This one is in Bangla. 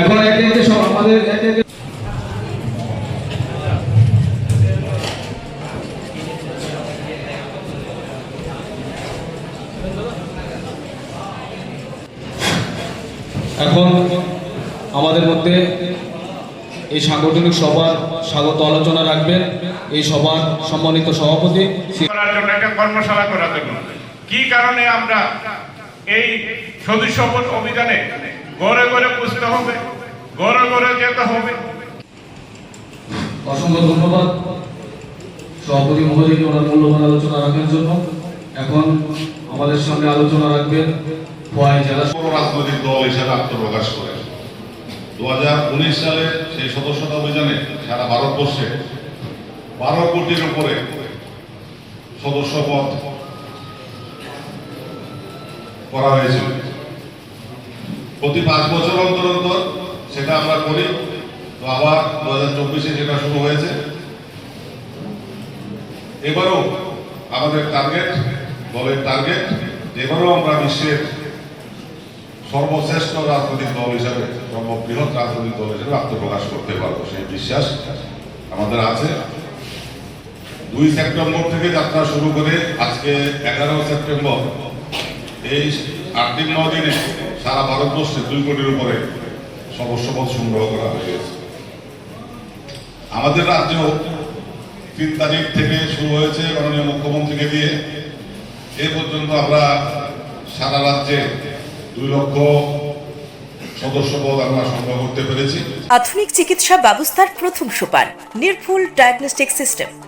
এখন একে একে সব আমাদের একে একে এখন আমাদের মধ্যে এই সাংগঠনিক সভার স্বাগত আলোচনা রাখবেন। এই সভার সম্মানিত সভাপতি কর্মশালা করার জন্য। কি কারণে আমরা এই সদস্যপদ অভিযানে ঘরে ঘরে পুষতে হবে? ঘরে ঘরে যেতে হবে। অসংখ্য ধন্যবাদ। সভাপতি মহোদয়কে ওনার মূল্যবান আলোচনা রাখার জন্য। এখন আমাদের সামনে আলোচনা রাখবেন খোয়াই জেলা রাজনৈতিক দল হিসেবে আত্মপ্রকাশ করে। দু সালে সেই সদস্যতা অভিযানে সারা ভারতবর্ষে বারো কোটির উপরে সদস্য পদ করা হয়েছিল। প্রতি পাঁচ বছর অন্তর অন্তর সেটা আমরা করি, তো আবার দু হাজার চব্বিশে সেটা শুরু হয়েছে, এবারও আমাদের টার্গেট দলের টার্গেট এবারও আমরা বিশ্বের সর্বশ্রেষ্ঠ রাজনৈতিক দল হিসাবে, সর্ববৃহৎ রাজনৈতিক দল হিসাবে আত্মপ্রকাশ করতে পারব, সেই বিশ্বাস আমাদের আছে। দুই সেপ্টেম্বর থেকে যাত্রা শুরু করে আজকে এগারো সেপ্টেম্বর, এই আট দিন ন দিনে সারা ভারতবর্ষে দুই কোটির উপরে সদস্যপদ সংগ্রহ করা হয়ে গেছে। আমাদের রাজ্যেও তিন তারিখ থেকে শুরু হয়েছে মাননীয় মুখ্যমন্ত্রীকে দিয়ে এ পর্যন্ত আমরা সারা রাজ্যে দুই লক্ষ আধুনিক চিকিৎসা ব্যবস্থার প্রথম সোপান, নির্ভুল ডায়াগনস্টিক সিস্টেম।